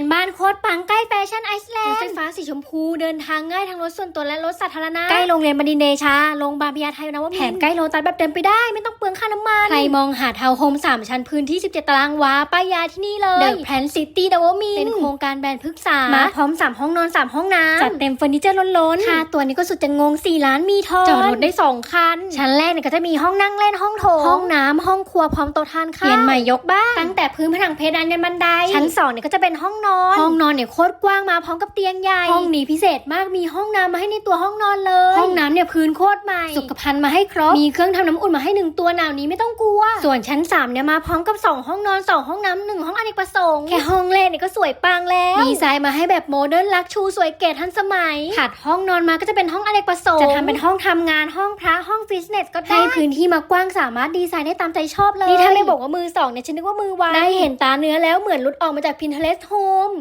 นบ้านโคตรปังใกล้แฟชั่นไอซ์แลนด์รถไฟฟ้าสีชมพูเดินทางง่ายทั้งรถส่วนตัวและรถสาธารณะ ใกล้โรงเรียนบดินทร์เดชาโรงพยาบาลพญาไทนวมินทร์แถมใกล้โลตัสแบบเดินไปได้ไม่ต้องเปลืองค่าน้ำมัน ใครมองหาทาวน์โฮม 3 ชั้นพื้นที่ 17 ตารางวาป้ายยาที่นี่เลย The Plan City นวมินทร์เป็นโครงการแบรนด์พฤกษามาพร้อม 3 ห้องนอน 3 ห้องน้ำจัดเต็มเฟอร์นิเจอร์ล้นๆค่าตัวนี้ก็สุดจะงง 4 ล้านมีทอนจอดรถได้ 2 คัน ชั้นแรกเนี่ยก็จะมีห้องนั่งเล่นห้องโถงห้องน้ำห้องครัวพร้อมโต๊ะทานข้าวเปลี่ยนใหม่ยกบ้านตั้งแต่พื้นผนังเพดานยันบันไดชั้นสองเนี่ยก็จะเป็นห้องนอน ห้องนอนเนี่ยโคตรกว้างมาพร้อมกับเตียงใหญ่ ห้องนี้พิเศษมากมีห้องน้ำมาให้ในตัวห้องนอนเลย ห้องน้ำเนี่ยพื้นโคตรใหม่ สุขภัณฑ์มาให้ครบ มีเครื่องทำน้ำอุ่นมาให้หนึ่งตัวหนาวนี้ไม่ต้องกลัว ส่วนชั้น3เนี่ยมาพร้อมกับสองห้องนอนสองห้องน้ำหนึ่งห้องอเนกประสงค์ แค่ห้องแรกเนี่ยก็สวยปังแล้ว ดีไซน์มาให้แบบโมเดิร์นลักชูสวยเก๋ทันสมัย ถัดห้องนอนมาก็จะเป็นห้องอเนกประสงค์ จะทำเป็นห้องทำงานห้องพระห้องฟิตเนสก็ได้ให้พื้นที่มากว้างสามารถดีไซน์ได้ตามใจชอบเลย นี่ถ้าไม่บอกว่ามือสองเนี่ยฉันนึกว่ามือวางได้เห็นตาเนื้อแล้วเหมือนหลุดออกมาจาก Pinterest Home ง